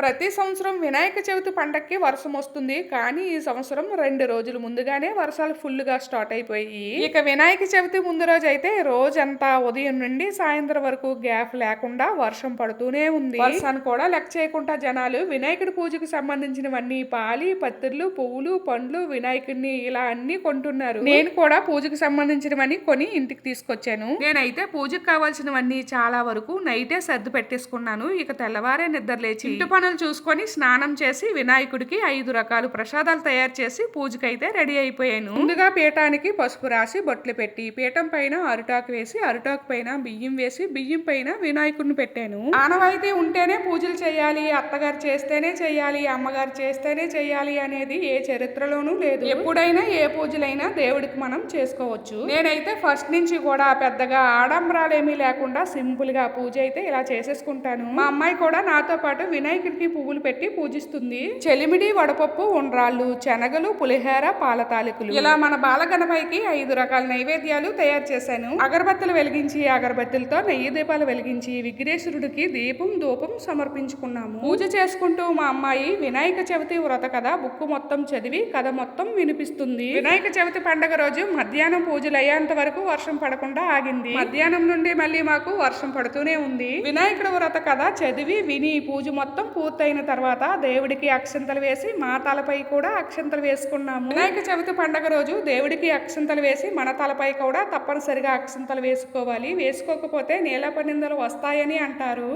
ప్రతి సంవత్సరం వినాయక చవితి పండక్కి వర్షం వస్తుంది. కానీ ఈ సంవత్సరం రెండు రోజులు ముందుగానే వర్షాలు ఫుల్గా స్టార్ట్ అయిపోయి ఇక వినాయక చవితి ముందు రోజు అయితే రోజంతా ఉదయం నుండి సాయంత్రం వరకు గ్యాప్ లేకుండా వర్షం పడుతూనే ఉంది. వర్షాన్ని కూడా లెక్క చేయకుండా జనాలు వినాయకుడి పూజకు సంబంధించినవన్నీ పాలి పత్తిర్లు పువ్వులు పండ్లు వినాయకుడిని ఇలా అన్ని కొంటున్నారు. నేను కూడా పూజకు సంబంధించినవన్నీ కొని ఇంటికి తీసుకొచ్చాను. నేనైతే పూజకు కావాల్సినవన్నీ చాలా వరకు నైటే సర్ది పెట్టేసుకున్నాను. ఇక తెల్లవారే నిద్ర లేచి ఇంటి పనులు చూసుకొని స్నానం చేసి వినాయకుడికి ఐదు రకాలు ప్రసాదాలు తయారు చేసి పూజకైతే రెడీ అయిపోయాను. ముందుగా పీఠానికి పసుపు రాసి బొట్లు పెట్టి పీఠం పైన అరిటాకు వేసి అరిటాకు పైన బియ్యం వేసి బియ్యం పైన వినాయకుడిని పెట్టాను. ఆనవాయితీ ఉంటేనే పూజలు చేయాలి అత్తగారు చేస్తేనే చేయాలి అమ్మగారు చేస్తేనే చేయాలి అనేది ఏ చరిత్రలోనూ లేదు. ఎప్పుడైనా ఏ పూజలైనా దేవుడికి మనం చేసుకోవచ్చు. నేనైతే ఫస్ట్ నుంచి కూడా పెద్దగా ఆడంబరాలు ఏమీ లేకుండా సింపుల్గా పూజ అయితే ఇలా చేసేసుకుంటాను. మా అమ్మాయి కూడా నాతో పాటు వినాయకుడికి పువ్వులు పెట్టి పూజిస్తుంది. చెలిమిడి వడపప్పు ఉండ్రాళ్ళు శనగలు పులిహేర పాల తాలికలు. ఇలా మన బాలగణపైకి ఐదు రకాల నైవేద్యాలు తయారు చేశాను. అగరబత్తులు వెలిగించి అగరబత్తులతో నెయ్యి దీపాలు వెలిగించి విఘ్నేశ్వరుడికి దీపం ధూపం సమర్పించుకున్నాము. పూజ చేసుకుంటూ మా అమ్మాయి వినాయక చవితి వ్రత కథ బుక్ మొత్తం చదివి కథ మొత్తం వినిపిస్తుంది. వినాయక చవితి పండగ రోజు మధ్యాహ్నం పూజలు అయ్యేంత వరకు వర్షం పడకుండా ఆగింది. మధ్యాహ్నం నుండి మళ్ళీ మాకు వర్షం పడుతూనే ఉంది. వినాయకుడు వ్రత కథ చదివి విని పూజ మొత్తం పూర్తయిన తర్వాత దేవుడికి అక్షంతలు వేసి మా తలపై కూడా అక్షంతలు వేసుకున్నాము. వినాయక చవితి పండగ రోజు దేవుడికి అక్షంతలు వేసి మన తలపై కూడా తప్పనిసరిగా అక్షంతలు వేసుకోవాలి. వేసుకోకపోతే నీలప నిందలు వస్తాయని అంటారు.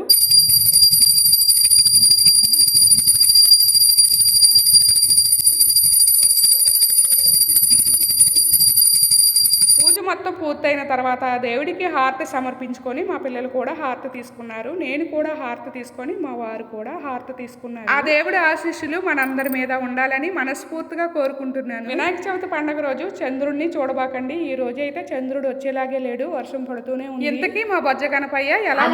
మొత్తం పూర్తయిన తర్వాత దేవుడికి హారతి సమర్పించుకొని మా పిల్లలు కూడా హారతి తీసుకున్నారు. నేను కూడా హారతి తీసుకొని మా వారు కూడా హారతి తీసుకున్నారు. ఆ దేవుడి ఆశీస్సులు మనందరి మీద ఉండాలని మనస్ఫూర్తిగా కోరుకుంటున్నాను. వినాయక చవితి పండగ రోజు చంద్రుడిని చూడబాకండి. ఈ రోజు అయితే చంద్రుడు వచ్చేలాగే లేడు. వర్షం పడుతూనే ఉంది. ఇంతకీ మా బొజ్జ గణపయ్య ఎలా